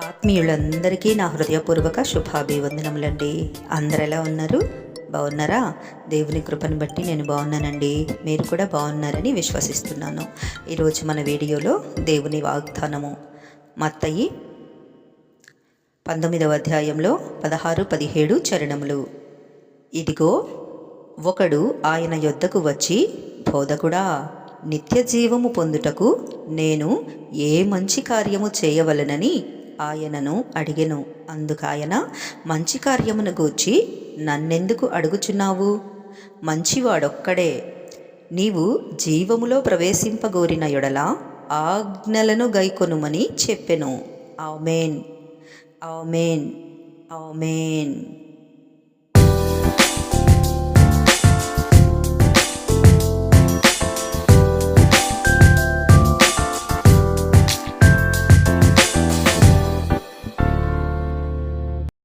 ఆత్మీయులందరికీ నా హృదయపూర్వక శుభాభివందనములండి. అందరు ఎలా ఉన్నారు? బాగున్నారా? దేవుని కృపను బట్టి నేను బాగున్నానండి. మీరు కూడా బాగున్నారని విశ్వసిస్తున్నాను. ఈరోజు మన వీడియోలో దేవుని వాగ్దానము. మత్తయి పంతొమ్మిదవ అధ్యాయంలో పదహారు పదిహేడు చరణములు. ఇదిగో ఒకడు ఆయన యొద్దకు వచ్చి బోధకుడా నిత్య జీవము పొందుటకు నేను ఏ మంచి కార్యము చేయవలనని ఆయనను అడిగెను. అందుకాయన మంచి కార్యమును గూర్చి నన్నెందుకు అడుగుచున్నావు? మంచివాడొక్కడే. నీవు జీవములో ప్రవేశింపగోరిన యుడల ఆజ్ఞలను గైకొనుమని చెప్పెను. ఆమెన్. ఆమెన్. ఆమెన్.